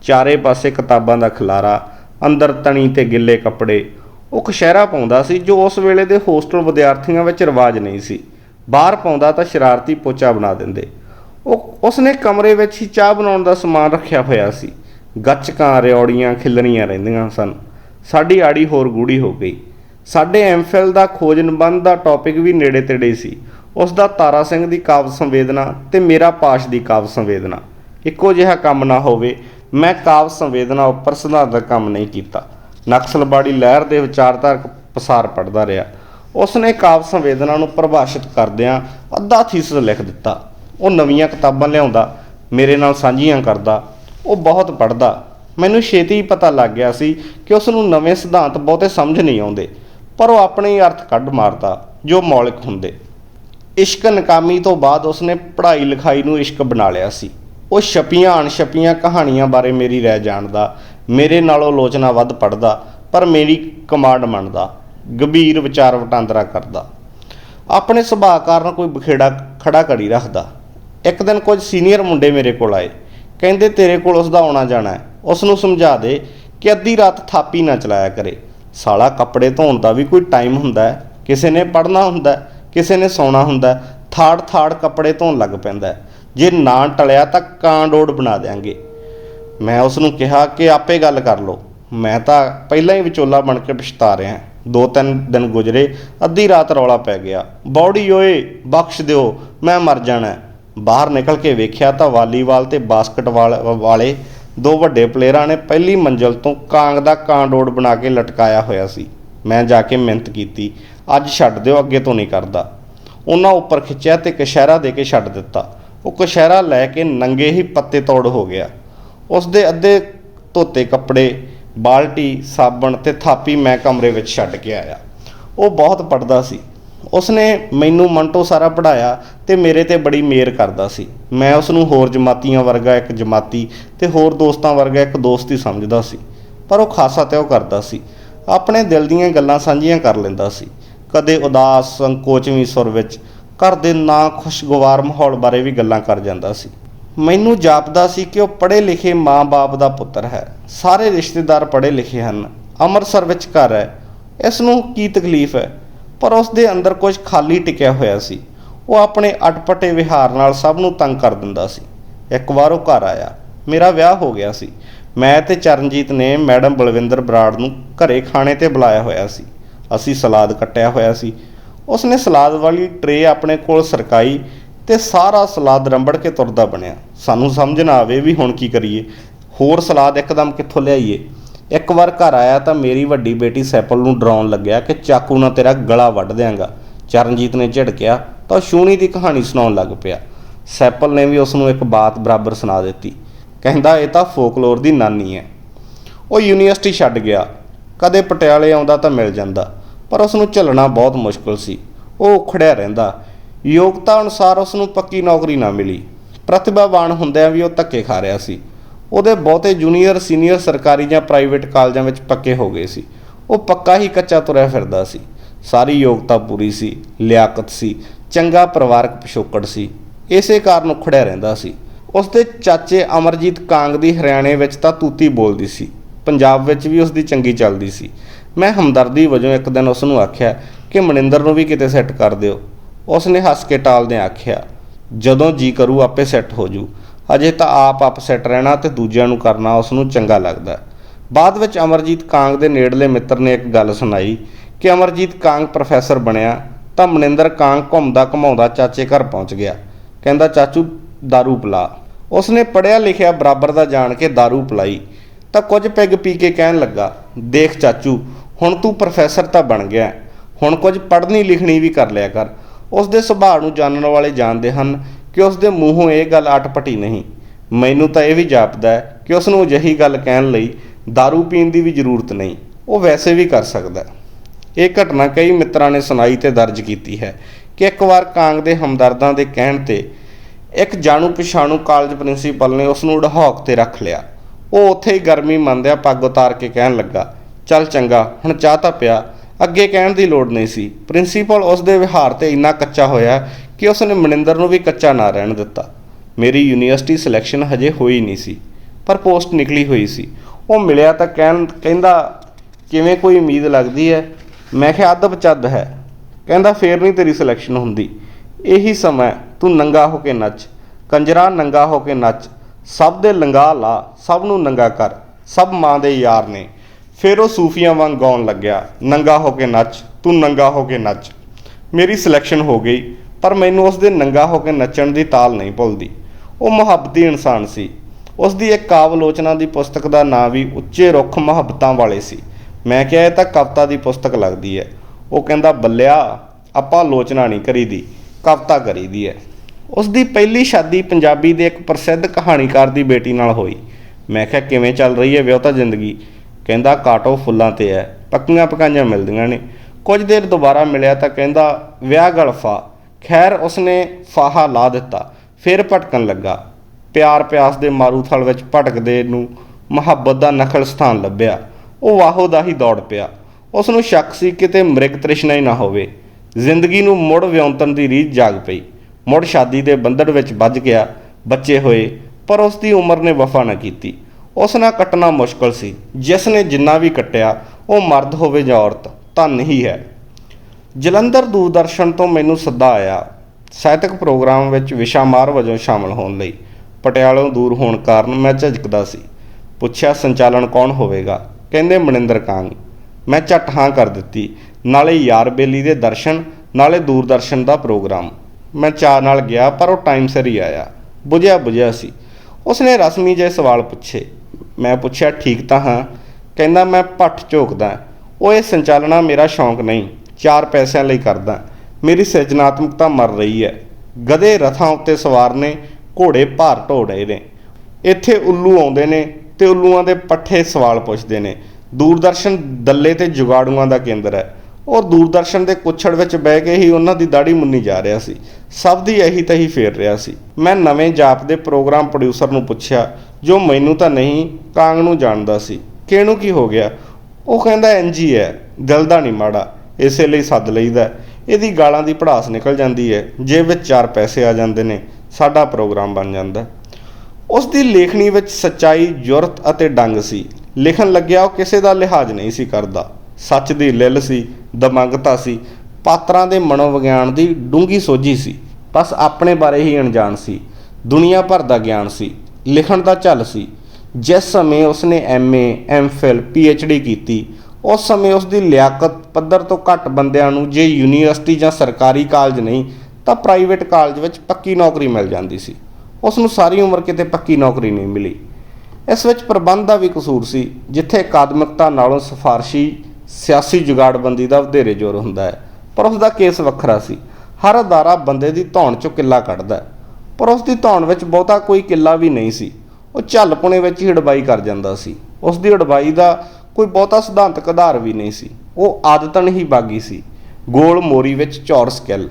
S1: ਚਾਰੇ ਪਾਸੇ ਕਿਤਾਬਾਂ ਦਾ ਖਲਾਰਾ, ਅੰਦਰ ਤਣੀ ਤੇ ਗਿੱਲੇ ਕੱਪੜੇ। ਉਹ ਕਸ਼ਹਿਰਾ ਪਾਉਂਦਾ ਸੀ ਜੋ ਉਸ ਵੇਲੇ ਦੇ ਹੋਸਟਲ ਵਿਦਿਆਰਥੀਆਂ ਵਿੱਚ ਰਿਵਾਜ ਨਹੀਂ ਸੀ। ਬਾਹਰ ਪਾਉਂਦਾ ਤਾਂ ਸ਼ਰਾਰਤੀ ਪੋਚਾ ਬਣਾ ਦਿੰਦੇ। ਉਹ, ਉਸਨੇ ਕਮਰੇ ਵਿੱਚ ਹੀ ਚਾਹ ਬਣਾਉਣ ਦਾ ਸਮਾਨ ਰੱਖਿਆ ਹੋਇਆ ਸੀ। ਗੱਚਕਾਂ ਰਿਉੜੀਆਂ ਖਿਲਣੀਆਂ ਰਹਿੰਦੀਆਂ ਸਨ। ਸਾਡੀ ਆੜੀ ਹੋਰ ਗੂੜੀ ਹੋ ਗਈ। ਸਾਡੇ ਐਮਫਿਲ ਦਾ ਖੋਜ ਨਿਬੰਧ ਦਾ ਟੌਪਿਕ ਵੀ ਨੇੜੇ ਤੇੜੇ ਸੀ। ਉਸ ਦਾ ਤਾਰਾ ਸਿੰਘ ਦੀ ਕਾਵਿ ਸੰਵੇਦਨਾ ਤੇ ਮੇਰਾ ਪਾਸ਼ ਦੀ ਕਾਵਿ ਸੰਵੇਦਨਾ। ਇੱਕੋ ਜਿਹਾ ਕੰਮ ਨਾ ਹੋਵੇ, ਮੈਂ ਕਾਵਿ ਸੰਵੇਦਨਾ ਉੱਪਰ ਸਿਧਾਂਤਕ ਕੰਮ ਨਹੀਂ ਕੀਤਾ। ਨਕਸਲਬਾੜੀ ਲਹਿਰ ਦੇ ਵਿਚਾਰਧਾਰਕ ਪਸਾਰ ਪੜਦਾ ਰਿਹਾ। ਉਸ ਨੇ ਕਾਵਿ ਸੰਵੇਦਨਾ ਨੂੰ ਪਰਿਭਾਸ਼ਿਤ ਕਰਦਿਆਂ ਅੱਧਾ ਥੀਸਿਸ ਲਿਖ ਦਿੱਤਾ। ਉਹ ਨਵੀਆਂ ਕਿਤਾਬਾਂ ਲਿਆਉਂਦਾ, ਮੇਰੇ ਨਾਲ ਸਾਂਝੀਆਂ ਕਰਦਾ ਉਹ ਬਹੁਤ ਪੜ੍ਹਦਾ। ਮੈਨੂੰ ਛੇਤੀ ਹੀ ਪਤਾ ਲੱਗ ਗਿਆ ਸੀ ਕਿ ਉਸ ਨੂੰ ਨਵੇਂ ਸਿਧਾਂਤ ਬਹੁਤੇ ਸਮਝ ਨਹੀਂ ਆਉਂਦੇ, ਪਰ ਉਹ ਆਪਣੇ ਹੀ ਅਰਥ ਕੱਢ ਮਾਰਦਾ, ਜੋ ਮੌਲਿਕ ਹੁੰਦੇ। ਇਸ਼ਕ ਨਕਾਮੀ ਤੋਂ ਬਾਅਦ ਉਸਨੇ ਪੜ੍ਹਾਈ ਲਿਖਾਈ ਨੂੰ ਇਸ਼ਕ ਬਣਾ ਲਿਆ ਸੀ। ਉਹ ਛਪੀਆਂ ਅਣਛਪੀਆਂ ਕਹਾਣੀਆਂ ਬਾਰੇ ਮੇਰੀ ਰਹਿ ਜਾਣਦਾ, ਮੇਰੇ ਨਾਲੋਂ ਲੋਚਨਾ ਵੱਧ ਪੜਦਾ ਪਰ ਮੇਰੀ ਕਮਾਂਡ ਮੰਨਦਾ, ਗੰਭੀਰ ਵਿਚਾਰ ਵਟਾਂਦਰਾ ਕਰਦਾ। ਆਪਣੇ ਸੁਭਾਅ ਕਾਰਨ ਕੋਈ ਬਖੇੜਾ ਖੜਾ ਕਰੀ ਰੱਖਦਾ। ਇੱਕ ਦਿਨ ਕੁਝ ਸੀਨੀਅਰ ਮੁੰਡੇ ਮੇਰੇ ਕੋਲ ਆਏ। ਕਹਿੰਦੇ ਤੇਰੇ ਕੋਲ ਉਸ ਦਾ ਆਉਣਾ ਜਾਣਾ ਹੈ। ਉਸ ਨੂੰ ਸਮਝਾ ਦੇ ਕਿ ਅੱਧੀ ਰਾਤ ਥਾਪੀ ਨਾ ਚਲਾਇਆ ਕਰੇ। ਸਾਲਾ ਕੱਪੜੇ ਧੋਣ ਦਾ ਵੀ ਕੋਈ ਟਾਈਮ ਹੁੰਦਾ ਹੈ। ਕਿਸੇ ਨੇ ਪੜਨਾ ਹੁੰਦਾ ਹੈ, ਕਿਸੇ ਨੇ ਸੌਣਾ ਹੁੰਦਾ ਹੈ, ਥਾੜ ਥਾੜ ਕੱਪੜੇ ਧੋਣ ਲੱਗ ਪੈਂਦਾ ਹੈ। ਜੇ ਨਾ ਟਲਿਆ ਤਾਂ ਕਾਂਡੋੜ ਬਣਾ ਦੇਾਂਗੇ ਮੈਂ ਉਸ ਨੂੰ ਕਿਹਾ ਕਿ ਆਪੇ ਗੱਲ ਕਰ ਲਓ। ਮੈਂ ਤਾਂ ਪਹਿਲਾਂ ਹੀ ਵਿਚੋਲਾ ਬਣ ਕੇ ਪਛਤਾ ਰਿਹਾ ਦੋ ਤਿੰਨ ਦਿਨ ਗੁਜ਼ਰੇ ਅੱਧੀ ਰਾਤ ਰੌਲਾ ਪੈ ਗਿਆ। ਬੌੜੀ ਓਏ ਬਖਸ਼ ਦਿਓ ਮੈਂ ਮਰ ਜਾਣਾ ਬਾਹਰ ਨਿਕਲ ਕੇ ਵੇਖਿਆ ਤਾਂ ਵਾਲੀਬਾਲ ਤੇ ਬਾਸਕਟਬਾਲ ਵਾਲੇ ਦੋ ਵੱਡੇ ਪਲੇਅਰਾਂ ਨੇ ਪਹਿਲੀ ਮੰਜ਼ਲ ਤੋਂ ਕਾਂਗ ਦਾ ਕਾਂਡੋੜ ਬਣਾ ਕੇ ਲਟਕਾਇਆ ਹੋਇਆ ਸੀ। ਮੈਂ ਜਾ ਕੇ ਮਿਹਨਤ ਕੀਤੀ। ਅੱਜ ਛੱਡ ਦਿਓ, ਅੱਗੇ ਤੋਂ ਨਹੀਂ ਕਰਦਾ। ਉਹਨਾਂ ਉੱਪਰ ਖਿੱਚਿਆ ਤੇ ਕਸ਼ਹਿਰਾ ਦੇ ਕੇ ਛੱਡ ਦਿੱਤਾ। ਉਹ ਕਸ਼ਹਿਰਾ ਲੈ ਕੇ ਨੰਗੇ ਹੀ ਪੱਤੇ ਤੋੜ ਹੋ ਗਿਆ। ਉਸ ਦੇ ਅੱਧੇ ਧੋਤੇ ਕੱਪੜੇ, ਬਾਲਟੀ, ਸਾਬਣ ਤੇ ਥਾਪੀ ਮੈਂ ਕਮਰੇ ਵਿੱਚ ਛੱਡ ਕੇ ਆਇਆ। ਉਹ ਬਹੁਤ ਪੜਦਾ ਸੀ। ਉਸਨੇ ਮੈਨੂੰ ਮੰਟੋ ਸਾਰਾ ਪੜਾਇਆ ਤੇ ਮੇਰੇ ਤੇ ਬੜੀ ਮੇਰ ਕਰਦਾ ਸੀ। ਮੈਂ ਉਸ ਨੂੰ ਹੋਰ ਜਮਾਤੀਆਂ ਵਰਗਾ ਇੱਕ ਜਮਾਤੀ ਤੇ ਹੋਰ ਦੋਸਤਾਂ ਵਰਗਾ ਇੱਕ ਦੋਸਤ ਹੀ ਸਮਝਦਾ ਸੀ, ਪਰ ਉਹ ਖਾਸਾ ਤੇ ਉਹ ਕਰਦਾ ਸੀ। ਆਪਣੇ ਦਿਲ ਦੀਆਂ ਗੱਲਾਂ ਸਾਂਝੀਆਂ ਕਰ ਲੈਂਦਾ ਸੀ। ਕਦੇ ਉਦਾਸ, ਸੰਕੋਚਵੀਂ ਸੁਰ ਵਿੱਚ ਘਰ ਦੇ ਨਾ ਖੁਸ਼ਗਵਾਰ ਮਾਹੌਲ ਬਾਰੇ ਵੀ ਗੱਲਾਂ ਕਰ ਜਾਂਦਾ ਸੀ। ਮੈਨੂੰ ਜਾਪਦਾ ਸੀ ਕਿ ਉਹ ਪੜ੍ਹੇ ਲਿਖੇ ਮਾਂ-ਬਾਪ ਦਾ ਪੁੱਤਰ ਹੈ। ਸਾਰੇ ਰਿਸ਼ਤੇਦਾਰ ਪੜ੍ਹੇ ਲਿਖੇ ਹਨ। ਅੰਮ੍ਰਿਤਸਰ ਵਿੱਚ ਘਰ ਹੈ। ਇਸ ਨੂੰ ਕੀ ਤਕਲੀਫ ਹੈ? ਪਰ ਉਸ ਦੇ ਅੰਦਰ ਕੁਝ ਖਾਲੀ ਟਿਕਿਆ ਹੋਇਆ ਸੀ। ਉਹ ਆਪਣੇ ਅਟਪਟੇ ਵਿਹਾਰ ਨਾਲ ਸਭ ਨੂੰ ਤੰਗ ਕਰ ਦਿੰਦਾ ਸੀ। ਇੱਕ ਵਾਰ ਉਹ ਘਰ ਆਇਆ। ਮੇਰਾ ਵਿਆਹ ਹੋ ਗਿਆ ਸੀ। ਮੈਂ ਤੇ ਚਰਨਜੀਤ ਨੇ ਮੈਡਮ ਬਲਵਿੰਦਰ ਬਰਾੜ ਨੂੰ ਘਰੇ ਖਾਣੇ ਤੇ ਬੁਲਾਇਆ ਹੋਇਆ ਸੀ। ਅਸੀਂ ਸਲਾਦ ਕੱਟਿਆ ਹੋਇਆ ਸੀ। ਉਸਨੇ ਸਲਾਦ ਵਾਲੀ ਟਰੇ ਆਪਣੇ ਕੋਲ ਸਰਕਾਈ ਤੇ ਸਾਰਾ ਸਲਾਦ ਰੰਬੜ ਕੇ ਤੁਰਦਾ ਬਣਿਆ। ਸਾਨੂੰ ਸਮਝ ਨਾ ਆਵੇ ਵੀ ਹੁਣ ਕੀ ਕਰੀਏ। ਹੋਰ ਸਲਾਦ ਇੱਕਦਮ ਕਿੱਥੋਂ ਲਿਆਈਏ? ਇੱਕ ਵਾਰ ਘਰ ਆਇਆ ਤਾਂ ਮੇਰੀ ਵੱਡੀ ਬੇਟੀ ਸੈਪਲ ਨੂੰ ਡਰਾਉਣ ਲੱਗਿਆ ਕਿ ਚਾਕੂ ਨਾਲ ਤੇਰਾ ਗਲਾ ਵੱਢ ਦਿਆਂਗਾ। ਚਰਨਜੀਤ ਨੇ ਝਿੜਕਿਆ ਤਾਂ ਉਹ ਸ਼ੂਣੀ ਦੀ ਕਹਾਣੀ ਸੁਣਾਉਣ ਲੱਗ ਪਿਆ। ਸੈਪਲ ਨੇ ਵੀ ਉਸ ਨੂੰ ਇੱਕ ਬਾਤ ਬਰਾਬਰ ਸੁਣਾ ਦਿੱਤੀ। ਕਹਿੰਦਾ, ਇਹ ਤਾਂ ਫੋਕਲੋਰ ਦੀ ਨਾਨੀ ਹੈ। ਉਹ ਯੂਨੀਵਰਸਿਟੀ ਛੱਡ ਗਿਆ। ਕਦੇ ਪਟਿਆਲੇ ਆਉਂਦਾ ਤਾਂ ਮਿਲ ਜਾਂਦਾ, ਪਰ ਉਸ ਨੂੰ ਝੱਲਣਾ ਬਹੁਤ ਮੁਸ਼ਕਲ ਸੀ। ਉਹ ਉਖੜਿਆ ਰਹਿੰਦਾ। ਯੋਗਤਾ ਅਨੁਸਾਰ ਉਸ ਨੂੰ ਪੱਕੀ ਨੌਕਰੀ ਨਾ ਮਿਲੀ। ਪ੍ਰਤਿਭਾਵਾਨ ਹੁੰਦਿਆਂ ਵੀ ਉਹ ਧੱਕੇ ਖਾ ਰਿਹਾ ਸੀ। ਉਹਦੇ ਬਹੁਤੇ ਜੂਨੀਅਰ ਸੀਨੀਅਰ ਸਰਕਾਰੀ ਜਾਂ ਪ੍ਰਾਈਵੇਟ ਕਾਲਜਾਂ ਵਿੱਚ ਪੱਕੇ ਹੋ ਗਏ ਸੀ। ਉਹ ਪੱਕਾ ਹੀ ਕੱਚਾ ਤੁਰਿਆ ਫਿਰਦਾ ਸੀ। ਸਾਰੀ ਯੋਗਤਾ ਪੂਰੀ ਸੀ, ਲਿਆਕਤ ਸੀ, ਚੰਗਾ ਪਰਿਵਾਰਕ ਪਿਛੋਕੜ ਸੀ, ਇਸੇ ਕਾਰਨ ਉਖੜਿਆ ਰਹਿੰਦਾ ਸੀ। ਉਸ ਦੇ ਚਾਚੇ ਅਮਰਜੀਤ ਕਾਂਗ ਦੀ ਹਰਿਆਣੇ ਵਿੱਚ ਤਾਂ ਤੂਤੀ ਬੋਲਦੀ ਸੀ। ਪੰਜਾਬ ਵਿੱਚ ਵੀ ਉਸ ਦੀ ਚੰਗੀ ਚੱਲਦੀ ਸੀ। ਮੈਂ ਹਮਦਰਦੀ ਵਜੋਂ ਇੱਕ ਦਿਨ ਉਸ ਨੂੰ ਆਖਿਆ ਕਿ ਮਨਿੰਦਰ ਨੂੰ ਵੀ ਕਿਤੇ ਸੈੱਟ ਕਰ ਦਿਓ। ਉਸ ਨੇ ਹੱਸ ਕੇ ਟਾਲਦਿਆਂ ਆਖਿਆ, ਜਦੋਂ ਜੀ ਕਰੂ, ਆਪੇ ਸੈੱਟ ਹੋ ਜੂ। ਅਜੇ ਤਾਂ ਆਪ ਅਪਸੈਟ ਰਹਿਣਾ ਤੇ ਦੂਜਿਆਂ ਨੂੰ ਕਰਨਾ ਉਸ ਨੂੰ ਚੰਗਾ ਲੱਗਦਾ ਹੈ। ਬਾਅਦ ਵਿੱਚ ਅਮਰਜੀਤ ਕਾਂਗ ਦੇ ਨੇੜਲੇ ਮਿੱਤਰ ਨੇ ਇੱਕ ਗੱਲ ਸੁਣਾਈ ਕਿ ਅਮਰਜੀਤ ਕਾਂਗ ਪ੍ਰੋਫੈਸਰ ਬਣਿਆ ਤਾਂ ਮਨਿੰਦਰ ਕਾਂਗ ਘੁੰਮਦਾ ਘਮਾਉਂਦਾ ਚਾਚੇ ਘਰ ਪਹੁੰਚ ਗਿਆ ਕਹਿੰਦਾ ਚਾਚੂ दारू ਪਿਲਾ ਉਸਨੇ ਪੜਿਆ ਲਿਖਿਆ ਬਰਾਬਰ ਦਾ ਜਾਣ ਕੇ दारू ਪਿਲਾਈ ਤਾਂ ਕੁਝ ਪੈਗ ਪੀ ਕੇ ਕਹਿਣ ਲੱਗਾ ਦੇਖ ਚਾਚੂ ਹੁਣ ਤੂੰ ਪ੍ਰੋਫੈਸਰ ਤਾਂ ਬਣ ਗਿਆ ਹੈ। ਹੁਣ ਕੁਝ ਪੜ੍ਹਨੀ ਲਿਖਣੀ ਵੀ ਕਰ ਲਿਆ ਕਰ ਉਸ ਦੇ ਸੁਭਾਅ ਨੂੰ ਜਾਣਨ ਵਾਲੇ ਜਾਣਦੇ ਹਨ ਕਿ ਉਸ ਦੇ ਮੂੰਹੋਂ ਇਹ ਗੱਲ ਅਟਪਟੀ ਨਹੀਂ। ਮੈਨੂੰ ਤਾਂ ਇਹ ਵੀ ਜਾਪਦਾ ਹੈ ਕਿ ਉਸ ਨੂੰ ਅਜਿਹੀ ਗੱਲ ਕਹਿਣ ਲਈ दारू ਪੀਣ ਦੀ ਵੀ ਜ਼ਰੂਰਤ ਨਹੀਂ। ਉਹ ਵੈਸੇ ਵੀ ਕਰ ਸਕਦਾ ਹੈ। ਇਹ ਘਟਨਾ ਕਈ ਮਿੱਤਰਾਂ ਨੇ ਸੁਣਾਈ ਤੇ ਦਰਜ ਕੀਤੀ ਹੈ ਕਿ ਇੱਕ ਵਾਰ ਕਾਂਗ ਦੇ ਹਮਦਰਦਾਂ ਦੇ ਕਹਿਣ ਤੇ ਇੱਕ ਜਾਣੂ ਪਛਾਣੂ ਕਾਲਜ ਪ੍ਰਿੰਸੀਪਲ ਨੇ ਉਸ ਨੂੰ ਢਹੌਕ ਤੇ ਰੱਖ ਲਿਆ। ਉਹ ਉੱਥੇ ਹੀ ਗਰਮੀ ਮੰਨਦਿਆਂ ਪੱਗ ਉਤਾਰ ਕੇ ਕਹਿਣ ਲੱਗਾ, ਚੱਲ ਚੰਗਾ, ਹੁਣ ਚਾਹ ਤਾਂ ਪਿਆ। ਅੱਗੇ ਕਹਿਣ ਦੀ ਲੋੜ ਨਹੀਂ ਸੀ। ਪ੍ਰਿੰਸੀਪਲ ਉਸ ਦੇ ਵਿਹਾਰ ਤੇ ਇੰਨਾ ਕੱਚਾ ਹੋਇਆ ਕਿ ਉਸ ਨੇ ਮਨਿੰਦਰ ਨੂੰ ਵੀ ਕੱਚਾ ਨਾ ਰਹਿਣ ਦਿੱਤਾ। ਮੇਰੀ ਯੂਨੀਵਰਸਿਟੀ ਸਿਲੈਕਸ਼ਨ ਹਜੇ ਹੋਈ ਨਹੀਂ ਸੀ, ਪਰ ਪੋਸਟ ਨਿਕਲੀ ਹੋਈ ਸੀ। ਉਹ ਮਿਲਿਆ ਤਾਂ ਕਹਿਣ, ਕਹਿੰਦਾ, ਕਿਵੇਂ ਕੋਈ ਉਮੀਦ ਲੱਗਦੀ ਹੈ? ਮੈਂ ਕਿਹਾ, ਅੱਧ ਬਚੱਦ ਹੈ। ਕਹਿੰਦਾ, ਫੇਰ ਨਹੀਂ ਤੇਰੀ ਸਿਲੈਕਸ਼ਨ ਹੁੰਦੀ। ਇਹੀ ਸਮਾਂ ਤੂੰ ਨੰਗਾ ਹੋ ਕੇ ਨੱਚ, ਕੰਜਰਾ ਨੰਗਾ ਹੋ ਕੇ ਨੱਚ, ਸਭ ਦੇ ਲੰਗਾ ਲਾ, ਸਭ ਨੂੰ ਨੰਗਾ ਕਰ, ਸਭ ਮਾਂ ਦੇ ਯਾਰ ਨੇ। ਫਿਰ ਉਹ ਸੂਫੀਆਂ ਵਾਂਗ ਗਾਉਣ ਲੱਗਿਆ, ਨੰਗਾ ਹੋ ਕੇ ਨੱਚ, ਤੂੰ ਨੰਗਾ ਹੋ ਕੇ ਨੱਚ। ਮੇਰੀ ਸਿਲੈਕਸ਼ਨ ਹੋ ਗਈ। ਪਰ ਮੈਨੂੰ ਉਸ ਦੇ ਨੰਗਾ ਹੋ ਕੇ ਨੱਚਣ ਦੀ ਤਾਲ ਨਹੀਂ ਭੁੱਲਦੀ। ਉਹ ਮੁਹੱਬਤੀ ਇਨਸਾਨ ਸੀ। ਉਸ ਦੀ ਇੱਕ ਕਾਵਲੋਚਨਾ ਦੀ ਪੁਸਤਕ ਦਾ ਨਾਂ ਵੀ ਉੱਚੇ ਰੁੱਖ ਮੁਹੱਬਤਾਂ ਵਾਲੇ ਸੀ। ਮੈਂ ਕਿਹਾ, ਇਹ ਤਾਂ ਕਵਿਤਾ ਦੀ ਪੁਸਤਕ ਲੱਗਦੀ ਹੈ। ਉਹ ਕਹਿੰਦਾ, ਬੱਲਿਆ, ਆਪਾਂ ਆਲੋਚਨਾ ਨਹੀਂ ਕਰੀਦੀ, ਕਵਿਤਾ ਕਰੀਦੀ ਹੈ। ਉਸ ਦੀ ਪਹਿਲੀ ਸ਼ਾਦੀ ਪੰਜਾਬੀ ਦੇ ਇੱਕ ਪ੍ਰਸਿੱਧ ਕਹਾਣੀਕਾਰ ਦੀ ਬੇਟੀ ਨਾਲ ਹੋਈ। ਮੈਂ ਕਿਹਾ, ਕਿਵੇਂ ਚੱਲ ਰਹੀ ਹੈ ਵਿਆਹਤਾ ਜ਼ਿੰਦਗੀ? ਕਹਿੰਦਾ, ਕਾਟੋ ਫੁੱਲਾਂ ਤੇ ਹੈ, ਪੱਕੀਆਂ ਪਕਾਈਆਂ ਮਿਲਦੀਆਂ ਨੇ। ਕੁਝ ਦੇਰ ਦੁਬਾਰਾ ਮਿਲਿਆ ਤਾਂ ਕਹਿੰਦਾ, ਵਿਆਹ ਗਲਫਾ ਖੈਰ ਉਸਨੇ ਫਾਹਾ ਲਾ ਦਿੱਤਾ। ਫਿਰ ਭਟਕਣ ਲੱਗਾ। ਪਿਆਰ ਪਿਆਸ ਦੇ ਮਾਰੂਥਲ ਵਿੱਚ ਭਟਕਦੇ ਨੂੰ ਮੁਹੱਬਤ ਦਾ ਨਖਲ ਸਥਾਨ ਲੱਭਿਆ। ਉਹ ਵਾਹੋ ਦਾ ਹੀ ਦੌੜ ਪਿਆ। ਉਸ ਨੂੰ ਸ਼ੱਕ ਸੀ ਕਿਤੇ ਮ੍ਰਿਗ ਤ੍ਰਿਸ਼ਨਾ ਹੀ ਨਾ ਹੋਵੇ। ਜ਼ਿੰਦਗੀ ਨੂੰ ਮੁੜ ਵਿਉਂਤਣ ਦੀ ਰੀਝ ਜਾਗ ਪਈ। ਮੁੜ ਸ਼ਾਦੀ ਦੇ ਬੰਧਨ ਵਿੱਚ ਵੱਜ ਗਿਆ, ਬੱਚੇ ਹੋਏ, ਪਰ ਉਸ ਦੀ ਉਮਰ ਨੇ ਵਫਾ ਨਾ ਕੀਤੀ। ਉਸ ਨਾਲ ਕੱਟਣਾ ਮੁਸ਼ਕਲ ਸੀ। ਜਿਸ ਨੇ ਜਿੰਨਾ ਵੀ ਕੱਟਿਆ, ਉਹ ਮਰਦ ਹੋਵੇ ਜਾਂ ਔਰਤ ਧਨ ਹੀ ਹੈ। ਜਲੰਧਰ ਦੂਰਦਰਸ਼ਨ ਤੋਂ ਮੈਨੂੰ ਸੱਦਾ ਆਇਆ ਸਾਹਿਤਕ ਪ੍ਰੋਗਰਾਮ ਵਿੱਚ ਵਿਸ਼ਾ ਮਾਰ ਵਜੋਂ ਸ਼ਾਮਲ ਹੋਣ ਲਈ। ਪਟਿਆਲੋਂ ਦੂਰ ਹੋਣ ਕਾਰਨ ਮੈਂ ਝਿਜਕਦਾ ਸੀ। ਪੁੱਛਿਆ, ਸੰਚਾਲਨ ਕੌਣ ਹੋਵੇਗਾ? ਕਹਿੰਦੇ, ਮਨਿੰਦਰ ਕਾਂਗ। ਮੈਂ ਝੱਟ ਹਾਂ ਕਰ ਦਿੱਤੀ। ਨਾਲੇ ਯਾਰ ਬੇਲੀ ਦੇ ਦਰਸ਼ਨ, ਨਾਲੇ ਦੂਰਦਰਸ਼ਨ ਦਾ ਪ੍ਰੋਗਰਾਮ। ਮੈਂ ਚਾਅ ਨਾਲ ਗਿਆ, ਪਰ ਉਹ ਟਾਈਮ ਸਿਰ ਹੀ ਆਇਆ। ਬੁਝਿਆ ਬੁਝਿਆ ਸੀ। ਉਸਨੇ ਰਸਮੀ ਜਿਹੇ ਸਵਾਲ ਪੁੱਛੇ। ਮੈਂ ਪੁੱਛਿਆ, ਠੀਕ ਤਾਂ ਹਾਂ? ਕਹਿੰਦਾ, ਮੈਂ ਪੱਠ ਝੋਕਦਾ। ਉਹ ਇਹ ਸੰਚਾਲਨਾ ਮੇਰਾ ਸ਼ੌਂਕ ਨਹੀਂ। ਚਾਰ ਪੈਸਿਆਂ ਲਈ ਕਰਦਾ। ਮੇਰੀ ਸਿਰਜਣਾਤਮਕਤਾ ਮਰ ਰਹੀ ਹੈ। ਗਧੇ ਰਥਾਂ ਉੱਤੇ ਸਵਾਰ ਨੇ, ਘੋੜੇ ਭਾਰ ਢੋ ਰਹੇ ਨੇ। ਇੱਥੇ ਉੱਲੂ ਆਉਂਦੇ ਨੇ ਤੇ ਉੱਲੂਆਂ ਦੇ ਪੱਠੇ ਸਵਾਲ ਪੁੱਛਦੇ ਨੇ। ਦੂਰਦਰਸ਼ਨ ਦੱਲੇ ਤੇ ਜੁਗਾੜੂਆਂ ਦਾ ਕੇਂਦਰ ਹੈ। ਉਹ ਦੂਰਦਰਸ਼ਨ ਦੇ ਕੁੱਛੜ ਵਿੱਚ ਬਹਿ ਕੇ ਹੀ ਉਹਨਾਂ ਦੀ ਦਾੜੀ ਮੁੰਨੀ ਜਾ ਰਿਹਾ ਸੀ। ਸਭ ਦੀ ਇਹੀ ਤਹੀ ਫੇਰ ਰਿਹਾ ਸੀ। ਮੈਂ ਨਵੇਂ ਜਾਪ ਦੇ ਪ੍ਰੋਗਰਾਮ ਪ੍ਰੋਡਿਊਸਰ ਨੂੰ ਪੁੱਛਿਆ, ਜੋ ਮੈਨੂੰ ਤਾਂ ਨਹੀਂ, ਕਾਂਗ ਨੂੰ ਜਾਣਦਾ ਸੀ। ਕਿਹਨੂੰ ਕੀ ਹੋ ਗਿਆ? ਉਹ ਕਹਿੰਦਾ ਇੰਜੀ ਹੈ ਦਿਲ ਦਾ ਨਹੀਂ ਮਾੜਾ। ਇਸੇ ਲਈ ਸੱਦ ਲਈਦਾ ਇਹਦੀ ਗਾਲਾਂ ਦੀ ਪੜਾਸ ਨਿਕਲ ਜਾਂਦੀ ਹੈ। ਜੇਬ ਵਿੱਚ ਚਾਰ ਪੈਸੇ ਆ ਜਾਂਦੇ ਨੇ, ਸਾਡਾ ਪ੍ਰੋਗਰਾਮ ਬਣ ਜਾਂਦਾ ਉਸ ਦੀ ਲੇਖਣੀ ਵਿੱਚ ਸੱਚਾਈ, ਜੁਰਤ ਅਤੇ ਡੰਗ ਸੀ। ਲਿਖਣ ਲੱਗਿਆ ਉਹ ਕਿਸੇ ਦਾ ਲਿਹਾਜ਼ ਨਹੀਂ ਸੀ ਕਰਦਾ। ਸੱਚ ਦੀ ਲਿਲ ਸੀ, ਦਮੰਗਤਾ ਸੀ। ਪਾਤਰਾਂ ਦੇ ਮਨੋਵਿਗਿਆਨ ਦੀ ਡੂੰਗੀ ਸੋਝੀ ਸੀ। ਬਸ ਆਪਣੇ ਬਾਰੇ ਹੀ ਅਣਜਾਣ ਸੀ। ਦੁਨੀਆ ਭਰ ਦਾ ਗਿਆਨ ਸੀ। ਲਿਖਣ ਦਾ ਝੱਲ ਸੀ। ਜਿਸ ਸਮੇਂ ਉਸਨੇ ਐਮਏ ਐਮਫਿਲ ਪੀਐਚਡੀ ਕੀਤੀ ਉਸ ਸਮੇਂ ਉਸ ਦੀ ਲਿਆਕਤ ਪੱਧਰ ਤੋਂ ਘੱਟ ਬੰਦਿਆਂ ਨੂੰ ਜੇ ਯੂਨੀਵਰਸਿਟੀ ਜਾਂ ਸਰਕਾਰੀ ਕਾਲਜ ਨਹੀਂ, ਤਾਂ ਪ੍ਰਾਈਵੇਟ ਕਾਲਜ ਵਿੱਚ ਪੱਕੀ ਨੌਕਰੀ ਮਿਲ ਜਾਂਦੀ ਸੀ। ਉਸ ਨੂੰ ਸਾਰੀ ਉਮਰ ਕਿਤੇ ਪੱਕੀ ਨੌਕਰੀ ਨਹੀਂ ਮਿਲੀ। ਇਸ ਵਿੱਚ ਪ੍ਰਬੰਧ ਦਾ ਵੀ ਕਸੂਰ ਸੀ, ਜਿੱਥੇ ਅਕਾਦਮਿਕਤਾ ਨਾਲੋਂ ਸਿਫਾਰਸ਼ੀ, ਸਿਆਸੀ ਜੁਗਾੜਬੰਦੀ ਦਾ ਵਧੇਰੇ ਜ਼ੋਰ ਹੁੰਦਾ ਹੈ। ਪਰ ਉਸ ਦਾ ਕੇਸ ਵੱਖਰਾ ਸੀ। ਹਰ ਅਦਾਰਾ ਬੰਦੇ ਦੀ ਧੌਣ ਚੋਂ ਕਿੱਲਾ ਕੱਢਦਾ ਪਰ ਉਸ ਦੀ ਧੌਣ ਵਿੱਚ ਬਹੁਤਾ ਕੋਈ ਕਿੱਲਾ ਵੀ ਨਹੀਂ ਸੀ। ਉਹ ਝੱਲ ਪੁਣੇ ਵਿੱਚ ਹੀ ਹੜਬਾਈ ਕਰ ਜਾਂਦਾ ਸੀ। ਉਸ ਦੀ ਹੜਬਾਈ ਦਾ ਕੋਈ ਬਹੁਤਾ ਸਿਧਾਂਤਕ ਆਧਾਰ ਵੀ ਨਹੀਂ ਸੀ। ਉਹ ਆਦਤਨ ਹੀ ਬਾਗੀ ਸੀ। ਗੋਲ ਮੋਰੀ ਵਿੱਚ ਚੌਰਸ ਕਿੱਲ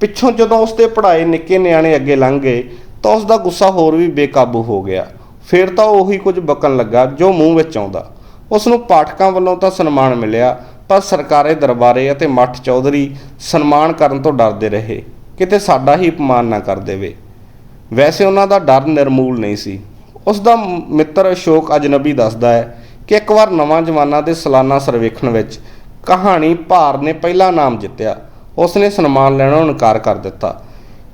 S1: ਪਿੱਛੋਂ ਜਦੋਂ ਉਸਦੇ ਪੜਾਏ ਨਿੱਕੇ ਨਿਆਣੇ ਅੱਗੇ ਲੰਘ ਗਏ, ਤਾਂ ਉਸ ਦਾ ਗੁੱਸਾ ਹੋਰ ਵੀ ਬੇਕਾਬੂ ਹੋ ਗਿਆ। ਫਿਰ ਤਾਂ ਉਹੀ ਕੁਝ ਬਕਣ ਲੱਗਾ ਜੋ ਮੂੰਹ ਵਿੱਚ ਆਉਂਦਾ। ਉਸ ਨੂੰ ਪਾਠਕਾਂ ਵੱਲੋਂ ਤਾਂ ਸਨਮਾਨ ਮਿਲਿਆ, ਪਰ ਸਰਕਾਰੇ ਦਰਬਾਰੇ ਅਤੇ ਮੱਠ ਚੌਧਰੀ ਸਨਮਾਨ ਕਰਨ ਤੋਂ ਡਰਦੇ ਰਹੇ। ਕਿਤੇ ਸਾਡਾ ਹੀ ਅਪਮਾਨ ਨਾ ਕਰ ਦੇਵੇ। ਵੈਸੇ ਉਹਨਾਂ ਦਾ ਡਰ ਨਿਰਮੂਲ ਨਹੀਂ ਸੀ। ਉਸ ਦਾ ਮਿੱਤਰ ਅਸ਼ੋਕ ਅਜਨਬੀ ਦੱਸਦਾ ਹੈ ਕਿ ਇੱਕ ਵਾਰ ਨਵਾਂ ਜਵਾਨਾਂ ਦੇ ਸਾਲਾਨਾ ਸਰਵੇਖਣ ਵਿੱਚ ਕਹਾਣੀ ਭਾਰ ਨੇ ਪਹਿਲਾ ਨਾਮ ਜਿੱਤਿਆ। ਉਸ ਨੇ ਸਨਮਾਨ ਲੈਣੋਂ ਇਨਕਾਰ ਕਰ ਦਿੱਤਾ।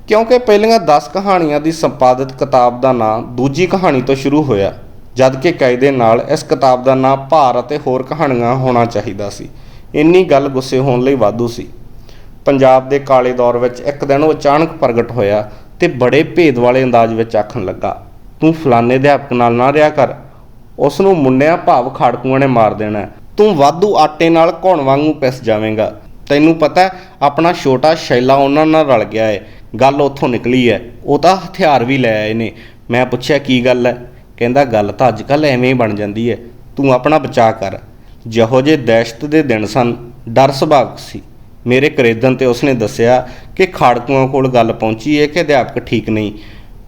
S1: ਕਿਉਂਕਿ ਪਹਿਲੀਆਂ 10 ਕਹਾਣੀਆਂ ਦੀ ਸੰਪਾਦਿਤ ਕਿਤਾਬ ਦਾ ਨਾਂ ਦੂਜੀ ਕਹਾਣੀ ਤੋਂ ਸ਼ੁਰੂ ਹੋਇਆ, ਜਦਕਿ ਕਾਇਦੇ ਨਾਲ ਇਸ ਕਿਤਾਬ ਦਾ ਨਾਂ ਭਾਰ ਅਤੇ ਹੋਰ ਕਹਾਣੀਆਂ ਹੋਣਾ ਚਾਹੀਦਾ ਸੀ। ਇੰਨੀ ਗੱਲ ਗੁੱਸੇ ਹੋਣ ਲਈ ਵਾਧੂ ਸੀ। ਪੰਜਾਬ ਦੇ ਕਾਲੇ ਦੌਰ ਵਿੱਚ ਇੱਕ ਦਿਨ ਉਹ ਅਚਾਨਕ ਪ੍ਰਗਟ ਹੋਇਆ ਤੇ ਬੜੇ ਭੇਦ ਵਾਲੇ ਅੰਦਾਜ਼ ਵਿੱਚ ਆਖਣ ਲੱਗਾ, ਤੂੰ ਫਲਾਣੇ ਅਧਿਆਪਕ ਨਾਲ ਨਾ ਰਿਹਾ ਕਰ। ਉਸ ਨੂੰ ਮੁੰਡਿਆਂ ਭਾਵ ਖਾੜਕੂਆਂ ਨੇ ਮਾਰ ਦੇਣਾ ਤੂੰ ਵਾਧੂ ਆਟੇ ਨਾਲ ਘੁਣ ਵਾਂਗੂ ਪਿਸ ਜਾਵੇਂਗਾ। ਤੈਨੂੰ ਪਤਾ ਆਪਣਾ ਛੋਟਾ ਸ਼ੈਲਾ ਉਹਨਾਂ ਨਾਲ ਰਲ ਗਿਆ ਏ। ਗੱਲ ਉੱਥੋਂ ਨਿਕਲੀ ਹੈ ਉਹ ਤਾਂ ਹਥਿਆਰ ਵੀ ਲੈ ਆਏ ਨੇ। ਮੈਂ ਪੁੱਛਿਆ, ਕੀ ਗੱਲ ਹੈ? ਕਹਿੰਦਾ, ਗੱਲ ਤਾਂ ਅੱਜ ਕੱਲ ਐਵੇਂ ਹੀ ਬਣ ਜਾਂਦੀ ਹੈ ਤੂੰ ਆਪਣਾ ਬਚਾਅ ਕਰ। ਜਿਹੋ ਜੇ ਦਹਿਸ਼ਤ ਦੇ ਦਿਨ ਸਨ, ਡਰ ਸੁਭਾਵਕ ਸੀ। ਮੇਰੇ ਕਰੇਦਨ ਤੇ ਉਸਨੇ ਦੱਸਿਆ ਕਿ ਖਾੜਕੂਆਂ ਕੋਲ ਗੱਲ ਪਹੁੰਚੀ ਹੈ ਕਿ ਅਧਿਆਪਕ ਠੀਕ ਨਹੀਂ।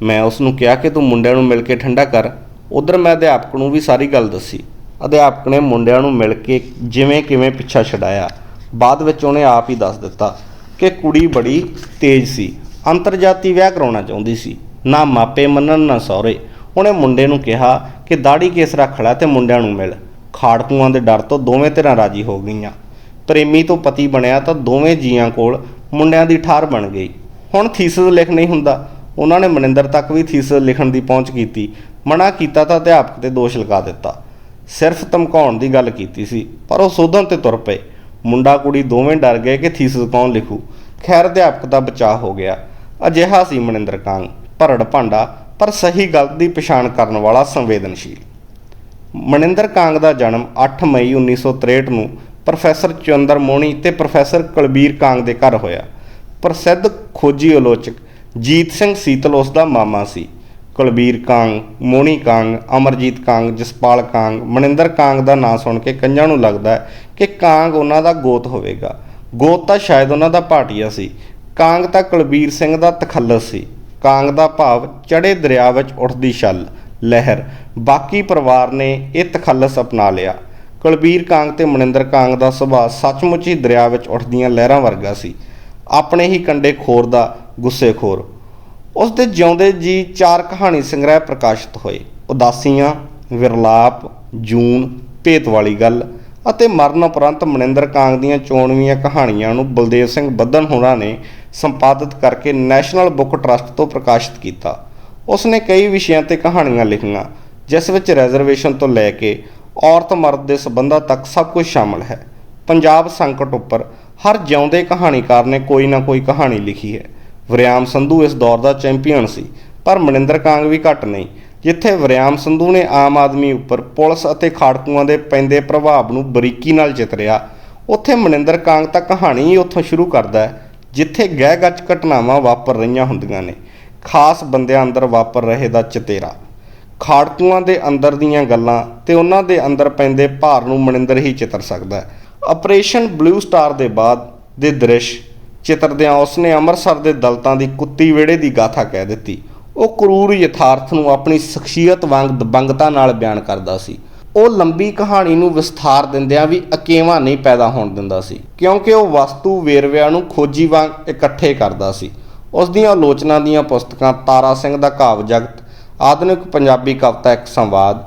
S1: ਮੈਂ ਉਸ ਨੂੰ ਕਿਹਾ ਕਿ ਤੂੰ ਮੁੰਡਿਆਂ ਨੂੰ ਮਿਲ ਕੇ ਠੰਡਾ ਕਰ। ਉਧਰ ਮੈਂ ਅਧਿਆਪਕ ਨੂੰ ਵੀ ਸਾਰੀ ਗੱਲ ਦੱਸੀ। ਅਧਿਆਪਕ ਨੇ ਮੁੰਡਿਆਂ ਨੂੰ ਮਿਲ ਕੇ ਜਿਵੇਂ ਕਿਵੇਂ ਪਿੱਛਾ ਛਡਾਇਆ। ਬਾਅਦ ਵਿੱਚ ਉਹਨੇ ਆਪ ਹੀ ਦੱਸ ਦਿੱਤਾ ਕਿ ਕੁੜੀ ਬੜੀ ਤੇਜ਼ ਸੀ, ਅੰਤਰਜਾਤੀ ਵਿਆਹ ਕਰਾਉਣਾ ਚਾਹੁੰਦੀ ਸੀ। ਨਾ ਮਾਪੇ ਮੰਨਣ, ਨਾ ਸਹੁਰੇ। ਉਹਨੇ ਮੁੰਡੇ ਨੂੰ ਕਿਹਾ ਕਿ ਦਾੜੀ ਕੇਸ ਰੱਖ ਲੈ ਤੇ ਮੁੰਡਿਆਂ ਨੂੰ ਮਿਲ। ਖਾੜਕੂਆਂ ਦੇ ਡਰ ਤੋਂ ਦੋਵੇਂ ਧਿਰਾਂ ਰਾਜੀ ਹੋ ਗਈਆਂ। ਪ੍ਰੇਮੀ ਤੋਂ ਪਤੀ ਬਣਿਆ ਤਾਂ ਦੋਵੇਂ ਜੀਆਂ ਕੋਲ ਮੁੰਡਿਆਂ ਦੀ ਠਾਰ ਬਣ ਗਈ। ਹੁਣ ਥੀਸਿਸ ਲਿਖ ਨਹੀਂ ਹੁੰਦਾ। ਉਹਨਾਂ ਨੇ ਮਨਿੰਦਰ ਤੱਕ ਵੀ ਥੀਸਿਸ ਲਿਖਣ ਦੀ ਪਹੁੰਚ ਕੀਤੀ। ਮਨਾ ਕੀਤਾ ਤਾਂ ਅਧਿਆਪਕ ਤੇ ਦੋਸ਼ ਲਗਾ ਦਿੱਤਾ। ਸਿਰਫ ਧਮਕਾਉਣ ਦੀ ਗੱਲ ਕੀਤੀ ਸੀ, ਪਰ ਉਹ ਸੋਧਣ ਤੇ ਤੁਰ ਪਏ। ਮੁੰਡਾ ਕੁੜੀ ਦੋਵੇਂ ਡਰ ਗਏ ਕਿ ਥੀਸਿਸ ਕੌਣ ਲਿਖੂ। ਖੈਰ, ਅਧਿਆਪਕ ਦਾ ਬਚਾਅ ਹੋ ਗਿਆ। ਅਜਿਹਾ ਸੀ ਮਨਿੰਦਰ ਕਾਂਗ। ਭਰੜ ਭਾਂਡਾ, ਪਰ ਸਹੀ ਗਲਤ ਦੀ ਪਛਾਣ ਕਰਨ ਵਾਲਾ ਸੰਵੇਦਨਸ਼ੀਲ। ਮਨਿੰਦਰ ਕਾਂਗ ਦਾ ਜਨਮ 8 ਮਈ 1963 ਨੂੰ ਪ੍ਰੋਫੈਸਰ ਚੰਦਰ ਮੋਹਣੀ ਤੇ ਪ੍ਰੋਫੈਸਰ ਕੁਲਬੀਰ ਕਾਂਗ ਦੇ ਘਰ ਹੋਇਆ। ਪ੍ਰਸਿੱਧ ਖੋਜੀ ਆਲੋਚਕ ਜੀਤ ਸਿੰਘ ਸੀਤਲ ਉਸ ਦਾ ਮਾਮਾ ਸੀ। ਕੁਲਬੀਰ ਕਾਂਗ, ਮੋਹਣੀ ਕਾਂਗ, ਅਮਰਜੀਤ ਕਾਂਗ, ਜਸਪਾਲ ਕਾਂਗ, ਮਨਿੰਦਰ ਕਾਂਗ ਦਾ ਨਾਂ ਸੁਣ ਕੇ ਕੰਜਾਂ ਨੂੰ ਲੱਗਦਾ ਕਿ ਕਾਂਗ ਉਹਨਾਂ ਦਾ ਗੋਤ ਹੋਵੇਗਾ। ਗੋਤ ਤਾਂ ਸ਼ਾਇਦ ਉਹਨਾਂ ਦਾ ਭਾਟੀਆ ਸੀ। ਕਾਂਗ ਤਾਂ ਕੁਲਬੀਰ ਸਿੰਘ ਦਾ ਤਖੱਲਸ ਸੀ। ਕਾਂਗ ਦਾ ਭਾਵ ਚੜੇ ਦਰਿਆ ਵਿੱਚ ਉੱਠਦੀ ਛੱਲ, ਲਹਿਰ। ਬਾਕੀ ਪਰਿਵਾਰ ਨੇ ਇਹ ਤਖੱਲਸ ਅਪਣਾ ਲਿਆ। ਕੁਲਬੀਰ ਕਾਂਗ ਤੇ ਮਨਿੰਦਰ ਕਾਂਗ ਦਾ ਸੁਭਾਅ ਸੱਚਮੁੱਚ ਹੀ ਦਰਿਆ ਵਿੱਚ ਉੱਠਦੀਆਂ ਲਹਿਰਾਂ ਵਰਗਾ ਸੀ। ਆਪਣੇ ਹੀ ਕੰਡੇ ਖੋਰ ਦਾ ਗੁੱਸੇਖੋਰ ਉਸ ਦੇ ਜਿਉਂਦੇ ਜੀ ਚਾਰ ਕਹਾਣੀ ਸੰਗ੍ਰਹਿ ਪ੍ਰਕਾਸ਼ਿਤ ਹੋਏ। ਉਦਾਸੀਆਂ, ਵਿਰਲਾਪ, ਜੂਨ, ਭੇਤ ਵਾਲੀ ਗੱਲ ਅਤੇ ਮਰਨ ਉਪਰੰਤ ਮਨਿੰਦਰ ਕਾਂਗ ਦੀਆਂ ਚੋਣਵੀਆਂ ਕਹਾਣੀਆਂ ਨੂੰ ਬਲਦੇਵ ਸਿੰਘ ਬੱਦਨ ਹੋਰਾਂ ਨੇ ਸੰਪਾਦਿਤ ਕਰਕੇ ਨੈਸ਼ਨਲ ਬੁੱਕ ਟਰਸਟ ਤੋਂ ਪ੍ਰਕਾਸ਼ਿਤ ਕੀਤਾ। ਉਸ ਨੇ ਕਈ ਵਿਸ਼ਿਆਂ ਤੇ ਕਹਾਣੀਆਂ ਲਿਖੀਆਂ, ਜਿਸ ਵਿੱਚ ਰਿਜ਼ਰਵੇਸ਼ਨ ਤੋਂ ਲੈ ਕੇ ਔਰਤ ਮਰਦ ਦੇ ਸਬੰਧਾਂ ਤੱਕ ਸਭ ਕੁਝ ਸ਼ਾਮਲ ਹੈ। ਪੰਜਾਬ ਸੰਕਟ ਉੱਪਰ ਹਰ ਜਿਉਂਦੇ ਕਹਾਣੀਕਾਰ ਨੇ ਕੋਈ ਨਾ ਕੋਈ ਕਹਾਣੀ ਲਿਖੀ ਹੈ। ਵਰਿਆਮ ਸੰਧੂ ਇਸ ਦੌਰ ਦਾ ਚੈਂਪੀਅਨ ਸੀ, ਪਰ ਮਨਿੰਦਰ ਕਾਂਗ ਵੀ ਘੱਟ ਨਹੀਂ, ਜਿੱਥੇ ਵਰਿਆਮ ਸੰਧੂ ਨੇ ਆਮ ਆਦਮੀ ਉੱਪਰ ਪੁਲਿਸ ਅਤੇ ਖਾੜਕੂਆਂ ਦੇ ਪੈਂਦੇ ਪ੍ਰਭਾਵ ਨੂੰ ਬਰੀਕੀ ਨਾਲ ਚਿਤਰਿਆ ਉੱਥੇ ਮਨਿੰਦਰ ਕਾਂਗ ਤਾਂ ਕਹਾਣੀ ਹੀ ਉੱਥੋਂ ਸ਼ੁਰੂ ਕਰਦਾ ਹੈ, ਜਿੱਥੇ ਗਹਿ ਗੱਚ ਘਟਨਾਵਾਂ ਵਾਪਰ ਰਹੀਆਂ ਹੁੰਦੀਆਂ ਨੇ, ਖਾਸ ਬੰਦਿਆਂ ਅੰਦਰ ਵਾਪਰ ਰਹੇ ਦਾ ਚਤੇਰਾ। ਖਾੜਕੂਆਂ ਦੇ ਅੰਦਰ ਦੀਆਂ ਗੱਲਾਂ ਤੇ ਉਹਨਾਂ ਦੇ ਅੰਦਰ ਪੈਂਦੇ ਭਾਰ ਨੂੰ ਮਨਿੰਦਰ ਹੀ ਚਿਤਰ ਸਕਦਾ ਹੈ। ਆਪਰੇਸ਼ਨ ਬਲੂ ਸਟਾਰ ਦੇ ਬਾਅਦ ਦੇ ਦ੍ਰਿਸ਼ ਚਿਤਰਦਿਆਂ ਉਸਨੇ ਅੰਮ੍ਰਿਤਸਰ ਦੇ ਦਲਤਾਂ ਦੀ ਕੁੱਤੀ ਵਿਹੜੇ ਦੀ ਗਾਥਾ ਕਹਿ ਦਿੱਤੀ। ਉਹ ਕਰੂਰ ਯਥਾਰਥ ਨੂੰ ਆਪਣੀ ਸ਼ਖਸੀਅਤ ਵਾਂਗ ਦਬੰਗਤਾ ਨਾਲ ਬਿਆਨ ਕਰਦਾ ਸੀ। ਉਹ ਲੰਬੀ ਕਹਾਣੀ ਨੂੰ ਵਿਸਥਾਰ ਦਿੰਦਿਆਂ ਵੀ ਅਕੇਵਾ ਨਹੀਂ ਪੈਦਾ ਹੋਣ ਦਿੰਦਾ ਸੀ, ਕਿਉਂਕਿ ਉਹ ਵਸਤੂ ਵੇਰਵਿਆਂ ਨੂੰ ਖੋਜੀ ਵਾਂਗ ਇਕੱਠੇ ਕਰਦਾ ਸੀ। ਉਸ ਦੀਆਂ ਆਲੋਚਨਾ ਦੀਆਂ ਪੁਸਤਕਾਂ ਤਾਰਾ ਸਿੰਘ ਦਾ ਕਾਵ ਜਗਤ, ਆਧੁਨਿਕ ਪੰਜਾਬੀ ਕਵਿਤਾ ਇੱਕ ਸੰਵਾਦ,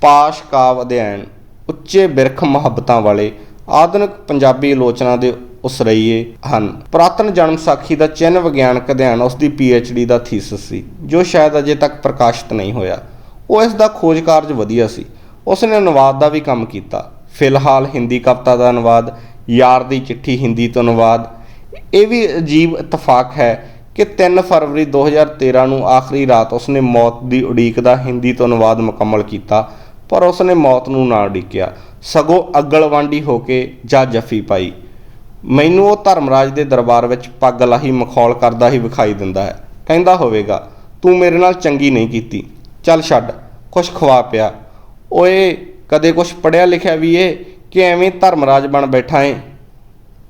S1: ਪਾਸ਼ ਕਾਵ ਅਧਿਐਨ, ਉੱਚੇ ਬਿਰਖ ਮੁਹੱਬਤਾਂ ਵਾਲੇ, ਆਧੁਨਿਕ ਪੰਜਾਬੀ ਆਲੋਚਨਾ ਦੇ ਉਸਰਈਏ ਹਨ। ਪ੍ਰਾਤਨ ਜਨਮ ਸਾਖੀ ਦਾ ਚਿੰਨ ਵਿਗਿਆਨਕ ਅਧਿਐਨ ਉਸ ਦੀ ਡੀ ਦਾ ਥੀਸਿਸ ਸੀ, ਜੋ ਸ਼ਾਇਦ ਅਜੇ ਤੱਕ ਪ੍ਰਕਾਸ਼ਿਤ ਨਹੀਂ ਹੋਇਆ। ਉਹ ਇਸ ਦਾ ਖੋਜ ਕਾਰਜ ਵਧੀਆ ਸੀ। ਉਸ ਨੇ ਅਨੁਵਾਦ ਦਾ ਵੀ ਕੰਮ ਕੀਤਾ। ਫਿਲਹਾਲ ਹਿੰਦੀ ਕਵਿਤਾ ਦਾ ਅਨੁਵਾਦ, ਯਾਰ ਦੀ ਚਿੱਠੀ ਹਿੰਦੀ ਤੋਂ ਅਨੁਵਾਦ। ਇਹ ਵੀ ਅਜੀਬ ਇਤਫਾਕ ਹੈ ਕਿ 3 ਫਰਵਰੀ 2013 ਨੂੰ ਆਖਰੀ ਰਾਤ ਉਸਨੇ ਮੌਤ ਦੀ ਉਡੀਕ ਦਾ ਹਿੰਦੀ ਤੋਂ ਅਨੁਵਾਦ ਮੁਕੰਮਲ ਕੀਤਾ, ਪਰ ਉਸਨੇ ਮੌਤ ਨੂੰ ਨਾ ਉਡੀਕਿਆ। ਸਗੋਂ ਅਗਲਵਾਂਡੀ ਹੋ ਕੇ ਜਾ ਜੱਫੀ ਪਾਈ। ਮੈਨੂੰ ਉਹ ਧਰਮਰਾਜ ਦੇ ਦਰਬਾਰ ਵਿੱਚ ਪੱਗ ਲਾਹੀ ਮਖੌਲ ਕਰਦਾ ਹੀ ਵਿਖਾਈ ਦਿੰਦਾ ਹੈ। ਕਹਿੰਦਾ ਹੋਵੇਗਾ, ਤੂੰ ਮੇਰੇ ਨਾਲ ਚੰਗੀ ਨਹੀਂ ਕੀਤੀ। ਚੱਲ ਛੱਡ, ਕੁਛ ਖਵਾ ਪਿਆ। ਓਏ, ਕਦੇ ਕੁਛ ਪੜਿਆ ਲਿਖਿਆ ਵੀ ਏ ਕਿ ਐਵੇਂ ਧਰਮਰਾਜ ਬਣ ਬੈਠਾ ਏ।